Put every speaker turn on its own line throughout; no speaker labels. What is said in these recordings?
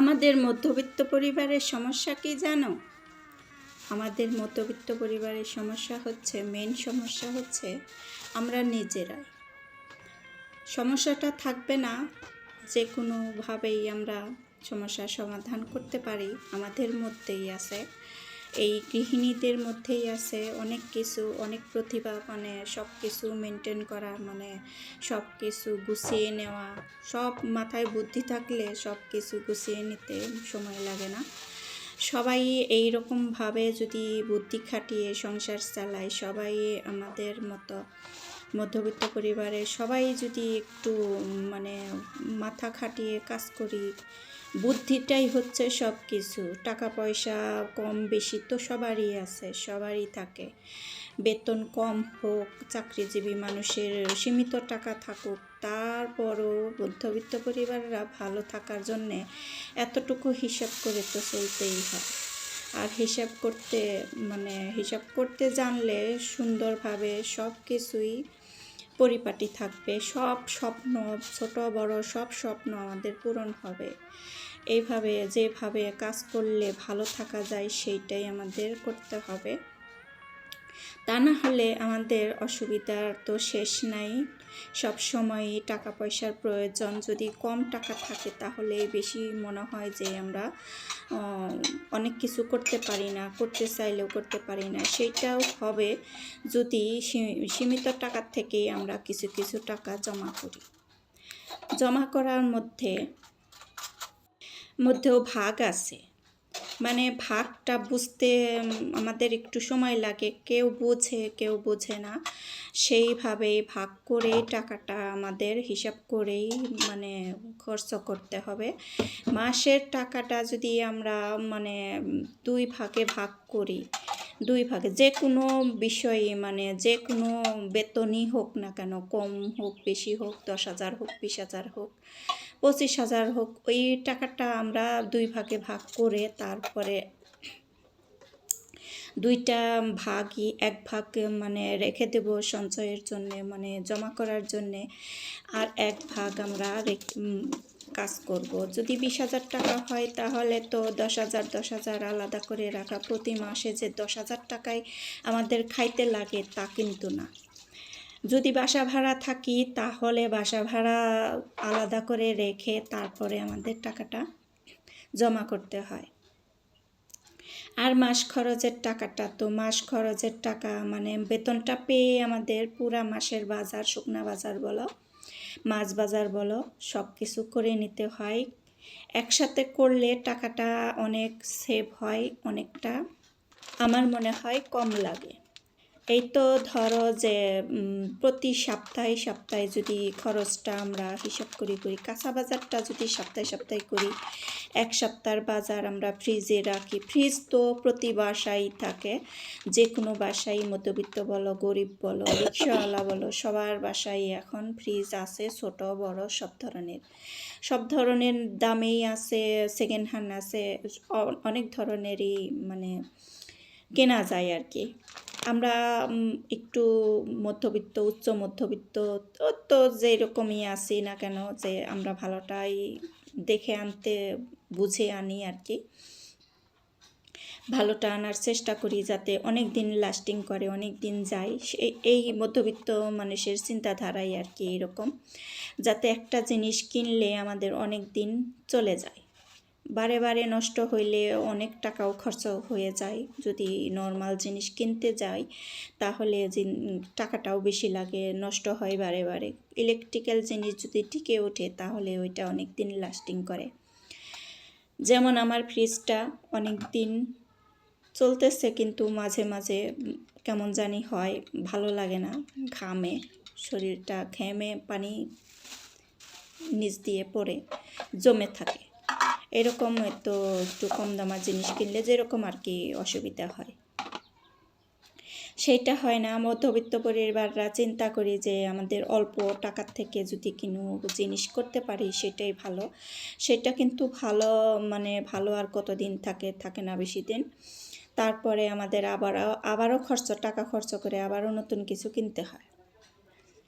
আমাদের মধ্যবিত্ত পরিবারের সমস্যা কি জানো? আমাদের মধ্যবিত্ত পরিবারের সমস্যা হচ্ছে মেন সমস্যা হচ্ছে আমরা নিজেরাই। সমস্যাটা থাকবে না যে কোনোভাবেই আমরা সমস্যার সমাধান করতে পারি, আমাদের মধ্যেই আছে। এই গৃহিণীদের মধ্যেই আছে অনেক কিছু, অনেক প্রতিভা মানে সব কিছু মেনটেন করা মানে সব কিছু গুছিয়ে নেওয়া। সব মাথায় বুদ্ধি থাকলে সব কিছু গুছিয়ে নিতে সময় লাগে না। সবাই এই রকমভাবে যদি বুদ্ধি খাটিয়ে সংসার চালায়, সবাই আমাদের মতো মধ্যবিত্ত পরিবারের সবাই যদি একটু মানে মাথা খাটিয়ে কাজ করি, বুদ্ধিটাই হচ্ছে সব কিছু টাকা পয়সা কম বেশি তো সবারই আছে, সবারই থাকে। বেতন কম হোক, চাকরিজীবী মানুষের সীমিত টাকা থাকুক, তারপরও মধ্যবিত্ত পরিবাররা ভালো থাকার জন্যে এতটুকু হিসাব করে তো চলতেই হয়। আর হিসাব করতে মানে হিসাব করতে জানলে সুন্দরভাবে সব কিছুই পরিপাটি থাকবে। সব স্বপ্ন, ছোট, বড় সব স্বপ্ন আমাদের পূরণ হবে। এইভাবে, যেভাবে কাজ করলে ভালো থাকা যায়, সেইটাই আমাদের করতে হবে। তা না হলে আমাদের অসুবিধার তো শেষ নাই। সব সময় টাকা পয়সার প্রয়োজন। যদি কম টাকা থাকে, তাহলে বেশি মনে হয় যে আমরা অনেক কিছু করতে পারি না, করতে চাইলেও করতে পারি না। সেইটাও হবে যদি সীমিত টাকার থেকেই আমরা কিছু কিছু টাকা জমা করি। জমা করার মধ্যে, মধ্যেও ভাগ আছে। মানে ভাগটা বুঝতে আমাদের একটু সময় লাগে। কেউ বোঝে কেউ বোঝে না। সেইভাবেই ভাগ করেই টাকাটা আমাদের হিসাব করেই মানে খরচ করতে হবে। মাসের টাকাটা যদি আমরা মানে দুই ভাগে ভাগ করি, দুই ভাগে যে কোনো বিষয়ে মানে যে কোনো বেতনই হোক না কেন, কম হোক, বেশি হোক, দশ হাজার হোক, বিশ হাজার হোক, পঁচিশ হাজার হোক, ওই টাকাটা আমরা দুই ভাগে ভাগ করে তারপরে দুইটা ভাগই, এক ভাগ মানে রেখে দেব সঞ্চয়ের জন্যে মানে জমা করার জন্যে। আর এক ভাগ আমরা কাজ করব। যদি বিশ হাজার টাকা হয়, তাহলে তো দশ হাজার দশ হাজার আলাদা করে রাখা। প্রতি মাসে যে দশ হাজার টাকায় আমাদের খাইতে লাগে, তা কিন্তু না। যদি বাসা ভাড়া থাকি, তাহলে বাসা ভাড়া আলাদা করে রেখে তারপরে আমাদের টাকাটা জমা করতে হয়। আর মাস খরচের টাকাটা তো মাস খরচের টাকা মানে বেতনটা পেয়ে আমাদের পুরা মাসের বাজার, শুকনা বাজার বলো, মাছ বাজার বলো সব কিছু করে নিতে হয়। একসাথে করলে টাকাটা অনেক সেভ হয়, অনেকটা। আমার মনে হয় কম লাগে। এই তো ধরো যে প্রতি সপ্তাহে সপ্তাহে যদি খরচটা আমরা হিসাব করি করি, কাঁচা বাজারটা যদি সপ্তাহে সপ্তাহে করি, এক সপ্তাহের বাজার আমরা ফ্রিজে রাখি। ফ্রিজ তো প্রতি বাসায় থাকে যে কোনো বাসায়, মধ্যবিত্ত বলো, গরিব বলো, রিক্সাওয়ালা বলো, সবার বাসায় এখন ফ্রিজ আছে, ছোট, বড়, সব ধরনের। সব ধরনের দামেই আছে সেকেন্ড হ্যান্ড আছে অনেক ধরনেরই মানে কেনা যায় আর কি। আমরা একটু মধ্যবিত্ত, উচ্চ মধ্যবিত্ত, তো যেরকমই আছি না কেন যে আমরা ভালোটাই দেখে আনতে, বুঝে আনি আর কি। ভালোটা আনার চেষ্টা করি যাতে অনেক দিন লাস্টিং করে অনেক দিন যায় এই মধ্যবিত্ত মানুষের চিন্তাধারাই আর কি এরকম। যাতে একটা জিনিস কিনলে আমাদের অনেক দিন চলে যায়। বারে বারে নষ্ট হইলে অনেক টাকাও খরচ হয়ে যায়। যদি নর্মাল জিনিস কিনতে যাই, তাহলে টাকাটাও বেশি লাগে, নষ্ট হয় বারে বারে। ইলেকট্রিক্যাল জিনিস যদি টিকে ওঠে, তাহলে ওইটা অনেক দিন লাস্টিং করে। যেমন আমার ফ্রিজটা অনেক দিন চলতেছে, কিন্তু মাঝে মাঝে কেমন জানি হয়, ভালো লাগে না। ঘামে, শরীরটা ঘেমে, পানি নিচ দিয়ে পড়ে, জমে থাকে। এরকম তো একটু কম দামার জিনিস কিনলে যেরকম আর কি অসুবিধা হয়। সেটা হয় না। মধ্যবিত্ত পরিবাররা চিন্তা করি যে আমাদের অল্প টাকার থেকে যদি কিনু জিনিস করতে পারি সেটাই ভালো। সেটা কিন্তু ভালো মানে ভালো আর কতদিন থাকে থাকে না বেশি দিন। তারপরে আমাদের আবারও আবারও খরচ, টাকা খরচ করে আবারও নতুন কিছু কিনতে হয়।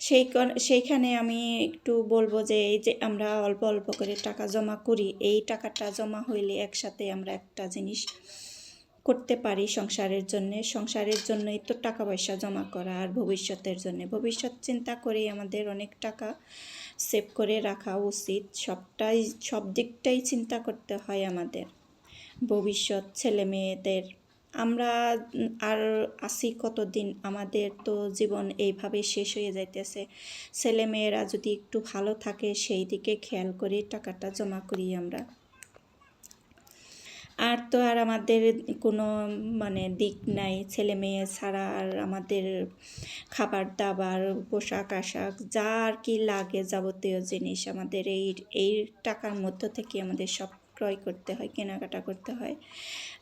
সেই সেইখানে আমি একটু বলব যে, এই যে আমরা অল্প অল্প করে টাকা জমা করি, এই টাকাটা জমা হইলে একসাথে আমরা একটা জিনিস করতে পারি সংসারের জন্য। সংসারের জন্যই তো টাকা পয়সা জমা করা আর ভবিষ্যতের জন্য। ভবিষ্যৎ চিন্তা করেই আমাদের অনেক টাকা সেভ করে রাখা উচিত। সবটাই, সব দিকটাই চিন্তা করতে হয় আমাদের। ভবিষ্যৎ ছেলে মেয়েদের আমরা আর আসি কতদিন, আমাদের তো জীবন এইভাবে শেষ হয়ে যাইতেছে। ছেলে মেয়েরা যদি একটু ভালো থাকে, সেই দিকে খেয়াল করে টাকাটা জমা করি আমরা। আর তো আর আমাদের কোনো মানে দিক নাই। ছেলে মেয়ে ছাড়া আর আমাদের খাবার দাবার পোশাক, আশাক, যা আর কি লাগে যাবতীয় জিনিস আমাদের এই এই টাকার মধ্য থেকে আমাদের সব ক্রয় করতে হয়, কেনাকাটা করতে হয়।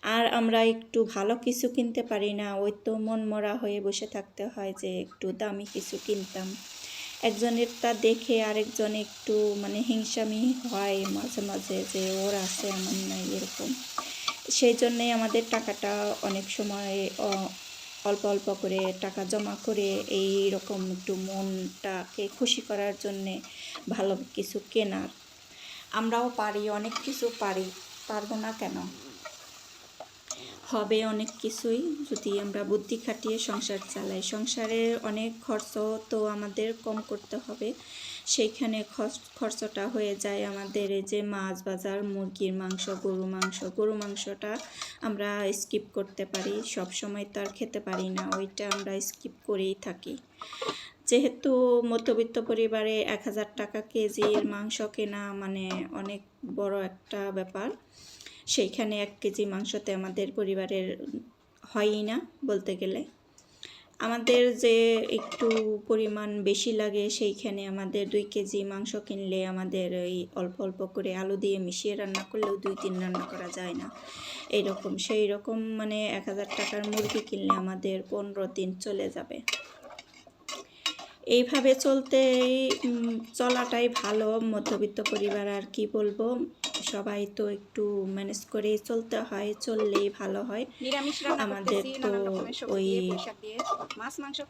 আর আমরা একটু ভালো কিছু কিনতে পারি না, ওই তো মন মরা হয়ে বসে থাকতে হয় যে একটু দামি কিছু কিনতাম। একজনের তা দেখে আরেকজন একটু মানে হিংসামি হয় মাঝে মাঝে যে ওর আছে আমার নাই এরকম। সেই জন্যেই আমাদের টাকাটা অনেক সময় অল্প অল্প করে টাকা জমা করে এই রকম একটু মনটাকে খুশি করার জন্যে ভালো কিছু কেনার আমরাও পারি, অনেক কিছু পারি, পারব না কেন? হবে অনেক কিছুই যদি আমরা বুদ্ধি খাটিয়ে সংসার চালাই। সংসারের অনেক খরচ তো আমাদের কম করতে হবে। সেইখানে খরচ- খরচটা হয়ে যায় আমাদের এই যে মাছ বাজার, মুরগির মাংস গরু মাংস। গরু মাংসটা আমরা স্কিপ করতে পারি সব সময় তো আর খেতে পারি না, ওইটা আমরা স্কিপ করেই থাকি। যেহেতু মধ্যবিত্ত পরিবারে এক হাজার টাকা কেজির মাংস কেনা মানে অনেক বড় একটা ব্যাপার, সেইখানে এক কেজি মাংসতে আমাদের পরিবারের হয়ই না বলতে গেলে। আমাদের যে একটু পরিমাণ বেশি লাগে সেইখানে আমাদের দুই কেজি মাংস কিনলে আমাদের ওই অল্প অল্প করে আলু দিয়ে মিশিয়ে রান্না করলেও দুই তিন রান্না করা যায় না। এইরকম সেই রকম মানে এক হাজার টাকার মুরগি কিনলে আমাদের পনেরো দিন চলে যাবে। এইভাবে চলতে উম, চলাটাই ভালো মধ্যবিত্ত পরিবার আর কি বলব? সবাই তো একটু ম্যানেজ করে চলতে হয় চললেই ভালো হয়। আমাদের তো ওই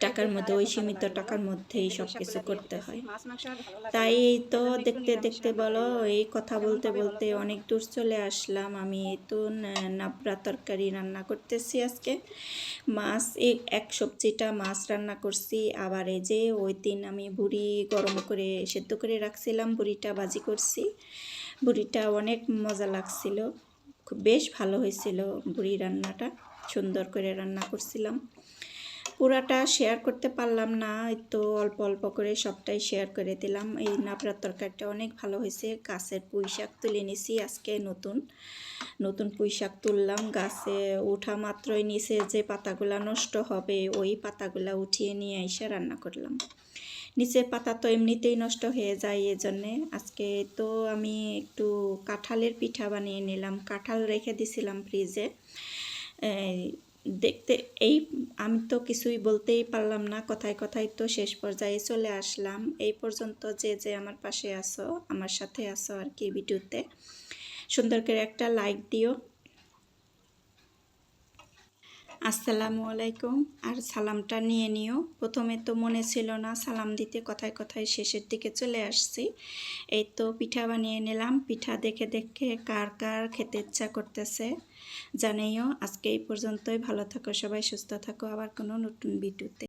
টাকার মধ্যে ওই সীমিত টাকার মধ্যেই সব কিছু করতে হয়। তাই তো দেখতে দেখতে বলো এই কথা বলতে বলতে অনেক দূর চলে আসলাম। আমি তো না- নাবড়া তরকারি রান্না করতেছি আজকে। মাছ এক সবজিটা মাছ রান্না করছি। আবার এই যে ওই দিন আমি বুড়ি গরম করে সেদ্ধ করে রাখছিলাম বুড়িটা ভাজি করছি। বুড়িটা অনেক মজা লাগছিল। খুব বেশ ভালো হয়েছিল বুড়ি রান্নাটা। সুন্দর করে রান্না করছিলাম। পুরাটা শেয়ার করতে পারলাম না তো অল্প অল্প করে সবটাই শেয়ার করে দিলাম। এই নাবড়ার তরকারিটা অনেক ভালো হয়েছে। গাছের পুঁই শাক তুলে নিছি আজকে নতুন। নতুন পুঁই শাক তুললাম। গাছে ওঠা মাত্রই নিচে যে পাতাগুলা নষ্ট হবে, ওই পাতাগুলা উঠিয়ে নিয়ে এসে রান্না করলাম। নিচের পাতা তো এমনিতেই নষ্ট হয়ে যায়, এজন্যে। আজকে তো আমি একটু কাঁঠালের পিঠা বানিয়ে নিলাম। কাঁঠাল রেখে দিছিলাম ফ্রিজে। দেখতে, এই, আমি তো কিছুই বলতেই পারলাম না, কথায় কথায় তো শেষ পর্যায়ে চলে আসলাম। এই পর্যন্ত যে যে আমার পাশে আসো আমার সাথে আসো আর কি ভিডিওতে। সুন্দর করে একটা লাইক দিও। আসসালামু আলাইকুম। আর সালামটা নিয়ে নিও। প্রথমে তো মনে ছিল না সালাম দিতে কথায় কথায় শেষের দিকে চলে আসছি। এই তো পিঠা বানিয়ে নিলাম। পিঠা দেখে দেখে কার কার খেতে ইচ্ছা করতেছে জানাইও আজকে এই পর্যন্তই। ভালো থাকো সবাই, সুস্থ থাকো। আবার কোনো নতুন ভিডিওতে।